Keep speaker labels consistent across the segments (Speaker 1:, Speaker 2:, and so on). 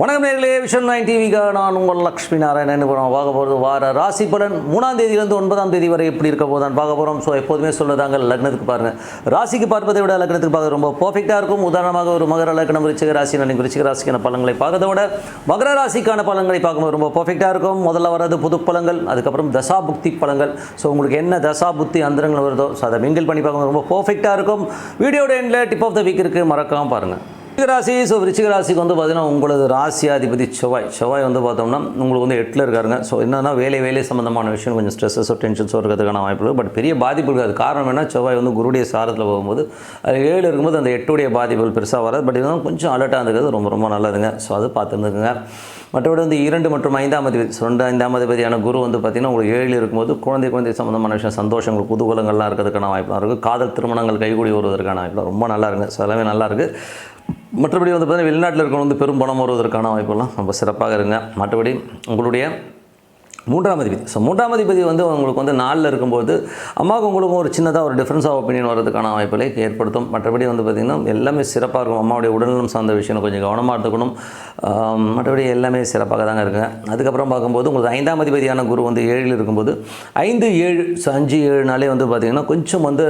Speaker 1: வணக்கம் நேர்களே vision nine டிவிக்காக நான் உங்கள் லக்ஷ்மி நாராயணன். இப்போ நம்ம பார்க்க போகிறது வார ராசி பலன். மூணாம் தேதியிலேருந்து ஒன்பதாம் தேதி வரை எப்படி இருக்க போதான் பார்க்க போகிறோம் ஸோ எப்போதுமே சொல்லுதாங்க லக்னத்துக்கு பாருங்கள் ராசிக்கு பார்ப்பதை விட லக்னத்துக்கு பார்க்க ரொம்ப பர்ஃபெக்டாக இருக்கும். உதாரணமாக ஒரு மகர லக்னம் விருச்சிக ராசி நான் விருச்சிக ராசிக்கான பலன்களை பார்க்கறத விட மகர ராசிக்கான பலன்களை பார்க்கும்போது ரொம்ப பர்ஃபெக்டாக இருக்கும். முதல்ல வர்றது புது பலங்கள் அதுக்கப்புறம் தசா புக்தி பலங்கள் ஸோ உங்களுக்கு என்ன தசா புத்தி அந்தரங்கள் வருதோ ஸோ அதை மிங்கிள் பண்ணி பார்க்கும்போது ரொம்ப பர்ஃபெக்டாக இருக்கும். வீடியோட எண்டில் டிப் ஆஃப் த வீக் இருக்குது மறக்காமல் பாருங்கள் விருச்சிக ராசி ஸோ ரிச்சிகராசிக்கு வந்து பார்த்தீங்கன்னா உங்களது ராசியாதிபதி செவ்வாய். செவ்வாய் வந்து பார்த்தோம்னா உங்களுக்கு வந்து எட்டில் இருக்காருங்க. ஸோ என்னன்னா வேலை வேலை சம்மந்தமான விஷயம் கொஞ்சம் ஸ்ட்ரெஸ்ஸோ டென்ஷன்ஸோ இருக்கிறதுக்கான வாய்ப்பு இருக்குது பட் பெரிய பாதிப்பு இருக்காது. காரணம் என்ன செவ்வாய் வந்து குருடைய சாரத்தில் போகும்போது அது ஏழு இருக்கும்போது அந்த எட்டுடைய பாதிப்புகள் பெருசாக வராது. பட் இதெல்லாம் கொஞ்சம் அலர்ட்டாக இருக்கிறது ரொம்ப ரொம்ப நல்லதுங்க. ஸோ அது பார்த்துருந்துக்குங்க. மற்றபடி வந்து இரண்டு மற்றும் ஐந்தாம் அதிபதி ரெண்டு ஐந்தாம் அதிபதியான குரு வந்து பார்த்திங்கன்னா உங்களுக்கு ஏழில் இருக்கும்போது குழந்தை குழந்தை சம்மந்தமான விஷயம் சந்தோஷங்கள் குதூகலங்கள்லாம் இருக்கிறதுக்கான வாய்ப்புலாம் இருக்குது காதல் திருமணங்கள் கைகூடி வருவதற்கான வாய்ப்புலாம் ரொம்ப நல்லா இருக்குங்க. ஸோ எல்லாமே நல்லா இருக்குது மற்றபடி வந்து பார்த்தீங்கன்னா வெளிநாட்டில் இருக்கிறவங்க வந்து பெரும் பணம் வருவதற்கான வாய்ப்பெல்லாம் ரொம்ப சிறப்பாக இருங்க மற்றபடி உங்களுடைய மூன்றாம் அதிபதி. ஸோ மூன்றாம் அதிபதி வந்து உங்களுக்கு வந்து நாளில் இருக்கும்போது அம்மாவுக்கு உங்களுக்கும் ஒரு சின்னதாக ஒரு டிஃப்ரென்ஸ் ஆஃப் ஒப்பீனியன் வரதுக்கான வாய்ப்புகளை ஏற்படுத்தும். மற்றபடி வந்து பார்த்திங்கன்னா எல்லாமே சிறப்பாக இருக்கும். அம்மாவுடைய உடல்நலம் சார்ந்த விஷயம் கொஞ்சம் கவனமாக எடுத்துக்கணும். மற்றபடி எல்லாமே சிறப்பாக தாங்க இருக்குங்க அதுக்கப்புறம் பார்க்கும்போது உங்களுக்கு ஐந்தாம் அதிபதியான குரு வந்து ஏழில் இருக்கும்போது ஐந்து ஏழு ஸோ அஞ்சு ஏழு நாளே வந்து பார்த்திங்கன்னா கொஞ்சம் வந்து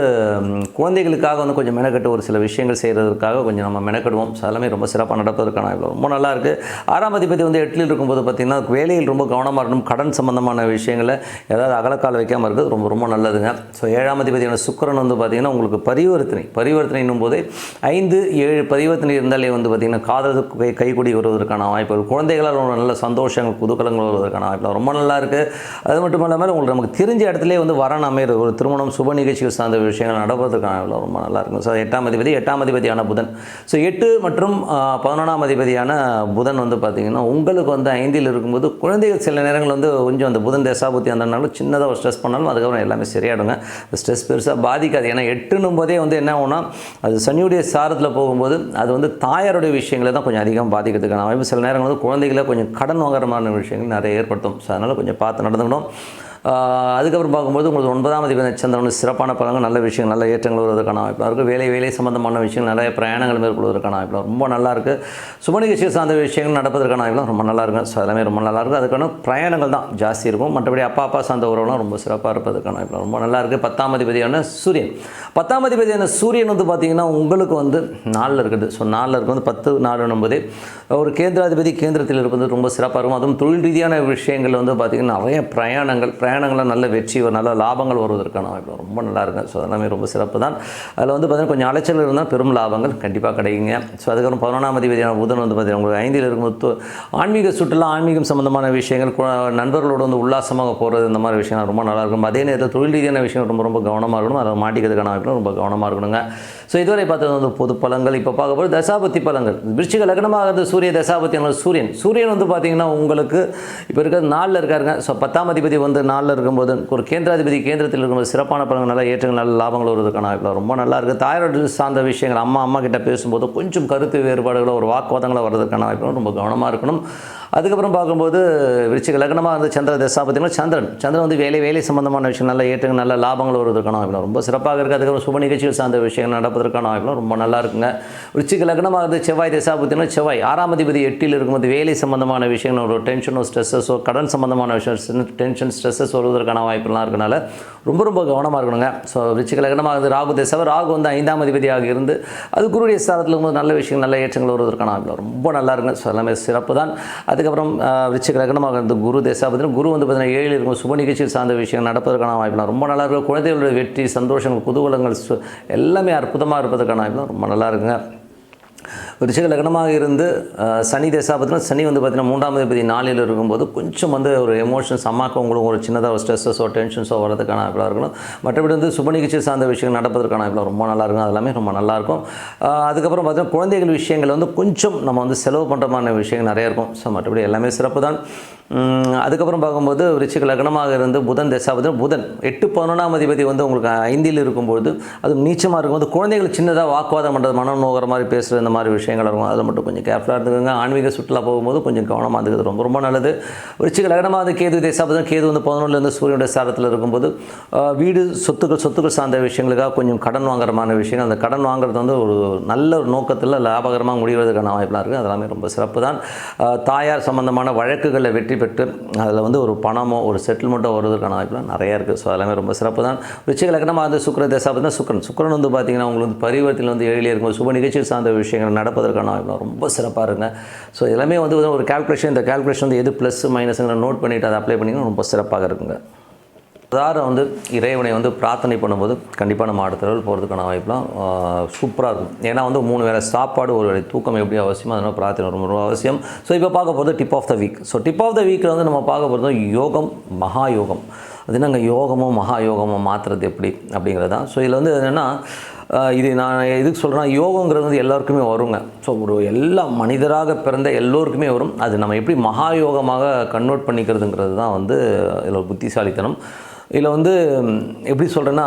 Speaker 1: குழந்தைகளுக்காக வந்து கொஞ்சம் மெனக்கட்டு ஒரு சில விஷயங்கள் செய்கிறதுக்காக கொஞ்சம் நம்ம மெனக்கடுவோம். ஸோ எல்லாமே ரொம்ப சிறப்பாக நடப்பதற்கான ரொம்ப நல்லாயிருக்கு ஆறாம் அதிபதி வந்து எட்டில் இருக்கும்போது பார்த்திங்கன்னா வேலையில் ரொம்ப கவனமாக இருக்கணும். கடன் சம்பந்தமான விஷயங்களை ஏதாவது அகலக்கால் வைக்காமல் இருக்கிறது ரொம்ப ரொம்ப நல்லதுங்க. ஸோ ஏழாம் அதிபதியான சுக்கிரன் வந்து பார்த்திங்கன்னா உங்களுக்கு பரிவர்த்தனை. பரிவர்த்தனைன்னும் போதே ஐந்து ஏழு பரிவர்த்தனை இருந்தாலே வந்து பார்த்திங்கன்னா காதலுக்கு கை கைக்கூடி வருவதற்கான வாய்ப்புகள் குழந்தைகளால் நல்ல சந்தோஷங்கள் குதூகலங்கள் வருவதற்கான வாய்ப்புகள் ரொம்ப நல்லா இருக்குது அது மட்டும் இல்லாமல் உங்களுக்கு நமக்கு தெரிஞ்ச இடத்துல வந்து வரன் அமையிறது ஒரு திருமணம் சுப நிகழ்ச்சிகள் சார்ந்த விஷயங்கள் நடப்பதற்கான ரொம்ப நல்லா இருக்கும் ஸோ எட்டாம் அதிபதி எட்டாம் அதிபதியான புதன். ஸோ எட்டு மற்றும் பதினொன்றாம் அதிபதியான புதன் வந்து பார்த்திங்கன்னா உங்களுக்கு வந்து ஐந்தில் இருக்கும்போது குழந்தைகள் சில நேரங்கள் வந்து கொஞ்சம் அந்த புதன் தேசாபுத்தி அந்த சின்னதாக ஒரு ஸ்ட்ரெஸ் பண்ணாலும் அதுக்கப்புறம் எல்லாமே சரியாயிடுங்க. அந்த ஸ்ட்ரெஸ் பெருசாக பாதிக்காது. ஏன்னா எட்டுன்னும் போதே வந்து என்ன ஆகும்னா அது சனியுடைய சாரத்தில் போகும்போது அது வந்து தாயாருடைய விஷயங்களை தான் கொஞ்சம் அதிகம் பாதிக்கிறதுக்கான வாய்ப்பு சில நேரங்கள் வந்து குழந்தைகளை கொஞ்சம் கடன் வாங்குற மாதிரி விஷயங்கள் நிறைய ஏற்படுத்தும். ஸோ அதனால் கொஞ்சம் பார்த்து நடந்துக்கணும். அதுக்கப்புறம் பார்க்கும்போது உங்களுக்கு ஒன்பதாம் அதிபதி நட்சத்திரம் வந்து சிறப்பான பலங்கள் நல்ல விஷயங்கள் நல்ல ஏற்றங்கள் வருவதற்கான வாய்ப்பு. இருக்குது வேலை வேலை சம்பந்தமான விஷயங்கள் நிறைய பிரயாணங்கள் மேற்கொள்வதற்கான வாய்ப்பு. ரொம்ப நல்லா இருக்குது சுப சார்ந்த விஷயங்கள் நடப்பதற்கான வாய்ப்புலாம் ரொம்ப நல்லா இருக்கும் ஸோ எல்லாமே ரொம்ப நல்லா இருக்குது அதுக்கான பிரயாணங்கள் தான் ஜாஸ்தி இருக்கும். மற்றபடி அப்பா அப்பா சார்ந்த உறவுலாம் ரொம்ப சிறப்பாக இருப்பதற்கான வாய்ப்பு. ரொம்ப நல்லா இருக்குது பத்தாம் அதிபதியான சூரியன். பத்தாம் அதிபதியான சூரியன் வந்து பார்த்திங்கன்னா உங்களுக்கு வந்து நாளில் இருக்குது. ஸோ நாளில் இருக்கு வந்து பத்து நாலு என்பது ஒரு கேந்திராதிபதி கேந்திரத்தில் இருப்பது ரொம்ப சிறப்பாக இருக்கும். அதுவும் தொழில் ரீதியான விஷயங்கள் வந்து பார்த்திங்கன்னா நிறைய பிரயாணங்கள் பயணங்களில் நல்ல வெற்றி நல்ல லாபங்கள் வருவதற்கான வாய்ப்பு ரொம்ப நல்லா இருக்கும் ஸோ எல்லாமே ரொம்ப சிறப்பு தான் அதில் வந்து பார்த்திங்கன்னா கொஞ்சம் அலைச்சல் இருந்தால் பெரும் லாபங்கள் கண்டிப்பாக கிடைக்குங்க. ஸோ அதுக்கப்புறம் பதினொன்றாம் அதிபதியான புதன் வந்து பார்த்திங்கன்னா உங்களுக்கு ஐந்தில் இருக்கும்போது ஆன்மீக சுற்றுலா ஆன்மீகம் சம்மந்தமான விஷயங்கள் நண்பர்களோடு வந்து உல்லாசமாக போகிறது இந்த மாதிரி விஷயம் ரொம்ப நல்லா இருக்கும். அதே நேரத்தில் தொழில் ரீதியான விஷயம் ரொம்ப ரொம்ப கவனமாக இருக்கணும். அதை மாட்டிக்கிறதுக்கான வாய்ப்பு ரொம்ப கவனமாக இருக்கணுங்க. ஸோ இதுவரை பார்த்தது வந்து பொது பலங்கள் இப்போ பார்க்க போகிற தசாபத்தி பலங்கள் விருச்சிக லக்னமாகிறது சூரிய தசாபத்தி சூரியன். சூரியன் வந்து பார்த்தீங்கன்னா உங்களுக்கு இப்போ இருக்கிற நாளில் இருக்காருங்க. ஸோ பத்தாம் அதிபதி வந்து நாள் நாளில் இருக்கும்போது ஒரு கேந்திராதிபதி கேந்திரத்தில் இருக்கும்போது சிறப்பான பலங்கள் நல்ல ஏற்றங்கள் நல்ல லாபங்கள் வருவதற்கான வாய்ப்பு ரொம்ப நல்லா இருக்குது தாயாரோட சார்ந்த விஷயங்கள் அம்மா அம்மா கிட்ட பேசும்போது கொஞ்சம் கருத்து வேறுபாடுகளோ ஒரு வாக்குவாதங்களோ வர்றதுக்கான வாய்ப்பு ரொம்ப கவனமாக இருக்கணும். அதுக்கப்புறம் பார்க்கும்போது விருச்சிக லக்னமாக வந்து சந்திர தசா பார்த்தீங்கன்னா சந்திரன். சந்திரன் வந்து வேலை வேலை சம்பந்தமான விஷயம் நல்ல ஏற்றங்கள் நல்ல லாபங்கள் வருவதற்கான வாய்ப்பு ரொம்ப சிறப்பாக இருக்குது அதுக்கப்புறம் சுப நிகழ்ச்சிகள் சார்ந்த விஷயங்கள் நடப்பதற்கான வாய்ப்பு ரொம்ப நல்லா இருக்குங்க. விருச்சிக லக்னமாக இருந்து செவ்வாய் தசா பார்த்தீங்கன்னா செவ்வாய் ஆறாம் அதிபதி எட்டில் இருக்கும்போது வேலை சம்பந்தமான விஷயங்கள் ஒரு டென்ஷனோ ஸ்ட்ரெஸ்ஸஸோ கடன் சம்பந்தமான விஷயம் டென்ஷன் ஸ்ட்ரெஸ்ஸஸ் சொல்வதற்கான வாய்ப்புலாம் இருக்கனால ரொம்ப ரொம்ப கவனமாக இருக்கணுங்க. ஸோ ரிச்சிக லக்னமாக இருந்து ராகு தேசவர் ராகு வந்து ஐந்தாம் அதிபதியாக இருந்து அது குருடைய ஸ்தானத்தில் இருக்கும்போது நல்ல விஷயங்கள் நல்ல ஏற்றங்கள் வருவதற்கான வாய்ப்பு ரொம்ப நல்லா இருக்குங்க. ஸோ எல்லாமே சிறப்பு தான். அதுக்கப்புறம் ரிச்சிக லக்னமாக இருந்து குரு தேசா. பார்த்தீங்கன்னா குரு வந்து பார்த்தீங்கன்னா ஏழு இருக்கும் சுப நிகழ்ச்சியில் சார்ந்த விஷயம் நடப்பதற்கான வாய்ப்புலாம் ரொம்ப நல்லா இருக்கும். குழந்தைகளுடைய வெற்றி சந்தோஷங்கள் குதூகலங்கள் சு- எல்லாமே அற்புதமாக இருப்பதற்கான வாய்ப்புலாம் ரொம்ப நல்லா இருக்குங்க. விருச்சிக லக்னமாக இருந்து சனி தசா சனி வந்து பார்த்தீங்கன்னா மூன்றாம் அதிபதி நாளில் இருக்கும்போது கொஞ்சம் வந்து ஒரு எமோஷன்ஸ் அம்மாவுக்கு உங்களுக்கு ஒரு சின்னதாக ஒரு ஸ்ட்ரெஸ்ஸஸோ டென்ஷன்ஸோ வரதுக்கான வாய்ப்பாக இருக்கணும். மற்றபடி வந்து சுப நிகழ்ச்சி சார்ந்த விஷயங்கள் நடப்பதற்கான வாய்ப்புலாம் ரொம்ப நல்லா இருக்கும். அதெல்லாமே ரொம்ப நல்லாயிருக்கும் அதுக்கப்புறம் பார்த்தீங்கன்னா குழந்தைகள் விஷயங்கள் வந்து கொஞ்சம் நம்ம வந்து செலவு பண்ணுறமான விஷயங்கள் நிறைய இருக்கும். ஸோ மற்றபடி எல்லாமே சிறப்பு தான். அதுக்கப்புறம் பார்க்கும்போது ரிச்சிக லக்னமாக இருந்து புதன் தசாபதி புதன் எட்டு பதினொன்றாம் அதிபதி வந்து உங்களுக்கு ஐந்தில் இருக்கும்போது அது நீச்சமாக இருக்கும்போது குழந்தைகள் சின்னதாக வாக்குவாதம் பண்ணுறது மனம் நோகிற மாதிரி பேசுகிற இந்த மாதிரி விஷயம் விஷயங்கள் இருக்கும். அதில் மட்டும் கொஞ்சம் கேர்ஃபுல்லாக இருந்துக்கோங்க. ஆன்மீக சுற்றுலா போகும்போது கொஞ்சம் கவனமாக இருந்துக்கிறது ரொம்ப ரொம்ப நல்லது. விருச்சிக லக்னமாக அது கேது தேசாபதம் கேது வந்து பதினொன்றுலேருந்து சூரியனுடைய சாரத்தில் இருக்கும்போது வீடு சொத்துக்கள் சொத்துக்கள் சார்ந்த விஷயங்களுக்காக கொஞ்சம் கடன் வாங்குறமான விஷயங்கள். அந்த கடன் வாங்குறது வந்து ஒரு நல்ல ஒரு நோக்கத்தில் லாபகரமாக முடிவதற்கான வாய்ப்பெலாம் இருக்குது. அதெல்லாமே ரொம்ப சிறப்பு தான். தாயார் சம்மந்தமான வழக்குகளில் வெற்றி பெற்று அதில் வந்து ஒரு பணமோ ஒரு செட்டில்மெண்ட்டோ வருவதற்கான வாய்ப்புலாம் நிறையா இருக்குது. ஸோ அதெல்லாமே ரொம்ப சிறப்பு தான். ரிச்சிக லக்னமாக வந்து சுக்கர தேசாபதினா சுக்கரன் சுக்கரன் வந்து பார்த்தீங்கன்னா உங்களுக்கு வந்து பரிவர்த்தனை வந்து ஏழிலே இருக்கும்போது சுப நிகழ்ச்சிகள் சார்ந்த விஷயங்கள் நடப்பதற்கான வாய்ப்புலாம் ரொம்ப சிறப்பாக இருங்க. ஸோ எல்லாமே வந்து ஒரு கால்குலேஷன் இந்த கால்குலேஷன் வந்து எது ப்ளஸ் மைனஸ்ங்கிற நோட் பண்ணிவிட்டு அதை அப்ளை பண்ணிங்கன்னா ரொம்ப சிறப்பாக இருக்குங்க. உதாரணம் வந்து இறைவனை வந்து பிரார்த்தனை பண்ணும்போது கண்டிப்பாக நம்ம அடுத்த போகிறதுக்கான வாய்ப்புலாம் சூப்பராக இருக்கும். ஏன்னா வந்து மூணு வேளை சாப்பாடு ஒரு வேலை தூக்கம் எப்படி அவசியமோ அதனால் பிரார்த்தனை ரொம்ப ரொம்ப அவசியம். ஸோ இப்போ பார்க்க போகிறது tip of the week so tip of the வீக்கில் வந்து நம்ம பார்க்க போகிறது யோகம் மகா யோகம் அது என்னங்க? யோகமும் மகா யோகமும் மாற்றுறது எப்படி அப்படிங்கிறது தான் ஸோ இதில் வந்து என்னென்னா இது நான் எதுக்கு சொல்கிறேன்னா யோகங்கிறது வந்து எல்லாருக்குமே வருங்க. ஸோ ஒரு எல்லா மனிதராக பிறந்த எல்லோருக்குமே வரும். அது நம்ம எப்படி மகா யோகமாக கன்வெர்ட் பண்ணிக்கிறதுங்கிறது தான் வந்து இதில் புத்திசாலித்தனம். இதில் வந்து எப்படி சொல்கிறேன்னா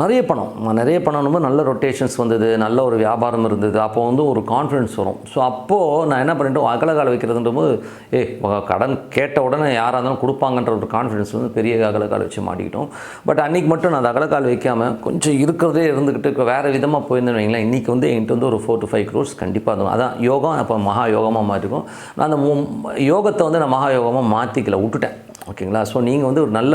Speaker 1: நிறைய பணம். நிறைய பணம் நல்ல ரொட்டேஷன்ஸ் வந்தது நல்ல ஒரு வியாபாரம் இருந்தது. அப்போ வந்து ஒரு கான்ஃபிடன்ஸ் வரும். ஸோ அப்போது நான் என்ன பண்ணிட்டோம்? அகலகால வைக்கிறதுன்ற போது ஏ கடன் கேட்ட உடனே யாராக இருந்தாலும் கொடுப்பாங்கன்ற ஒரு கான்ஃபிடன்ஸ் வந்து பெரிய அகலக்கால் வச்சு மாட்டிக்கிட்டோம். பட் அன்றைக்கி மட்டும் நான் அந்த அகலக்கால் வைக்காமல் கொஞ்சம் இருக்கிறதே இருந்துக்கிட்டு வேறு விதமாக போயிருந்தேன் வைங்களேன். இன்றைக்கி வந்து என்கிட்ட வந்து ஒரு ஃபோர் டு ஃபைவ் க்ரோர்ஸ் கண்டிப்பாக இருக்கும் அதான் யோகம் அப்போ மகா யோகமாக மாற்றிருக்கும் நான் அந்த யோகத்தை வந்து நான் மகா யோகமாக மாற்றிக்கல விட்டுட்டேன். ஓகேங்களா? ஸோ நீங்கள் வந்து ஒரு நல்ல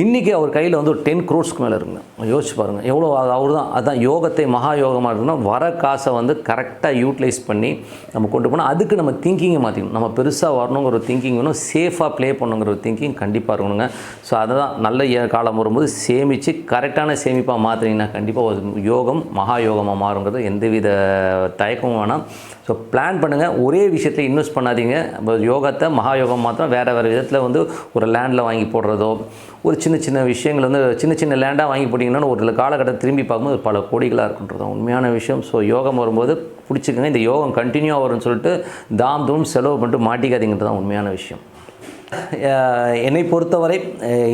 Speaker 1: இன்றைக்கி அவர் கையில் வந்து ஒரு டென் க்ரோர்ஸ்க்கு மேலே இருக்குங்க. யோசிச்சு பாருங்கள் எவ்வளோ அவர் தான் அதான் யோகத்தை மகா யோகமாக இருக்குன்னா வர காசை வந்து கரெக்டாக யூட்டிலைஸ் பண்ணி நம்ம கொண்டு போனால் அதுக்கு நம்ம திங்கிங்கை மாற்றிக்கணும் நம்ம பெருசாக வரணுங்கிற ஒரு திங்கிங் வேணும். சேஃபாக ப்ளே பண்ணுங்கிற ஒரு திங்கிங் கண்டிப்பாக இருக்கணுங்க. ஸோ அதுதான் நல்ல காலம் வரும்போது சேமித்து கரெக்டான சேமிப்பாக மாற்றினீங்கன்னா கண்டிப்பாக ஒரு யோகம் மகா யோகமாக மாறுங்கிறது எந்தவித தயக்கமும் வேணாம். ஸோ பிளான் பண்ணுங்கள் ஒரே விஷயத்தில் இன்வெஸ்ட் பண்ணாதீங்க. இப்போ யோகத்தை மகா யோகம் மாத்திரம் வேறு வேறு விதத்தில் வந்து ஒரு லேண்டில் வாங்கி போடுறதோ ஒரு சின்ன சின்ன விஷயங்கள் வந்து சின்ன சின்ன லேண்டாக வாங்கி போட்டிங்கன்னா ஒரு காலகட்டம் திரும்பி பார்க்கும்போது பல கோடிகளாக இருக்குன்றது தான் உண்மையான விஷயம். ஸோ யோகம் வரும்போது பிடிச்சிக்கங்க. இந்த யோகம் கண்டினியூவாக வரும்னு சொல்லிட்டு தாம் தூம் செலவு பண்ணிட்டு மாட்டிக்காதீங்கிறது தான் உண்மையான விஷயம். என்னை பொறுத்தவரை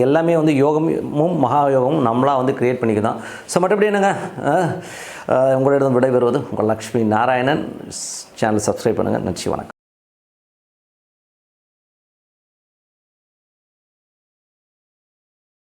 Speaker 1: எல்லாமே வந்து யோகமும் மகா யோகமும் நம்மளாக வந்து கிரியேட் பண்ணிக்கலாம் ஸோ மற்றபடி என்னங்க? உங்களிடம் விடைபெறுவது உங்கள் லக்ஷ்மி நாராயணன். சேனல் சப்ஸ்கிரைப் பண்ணுங்கள் நன்றி வணக்கம்.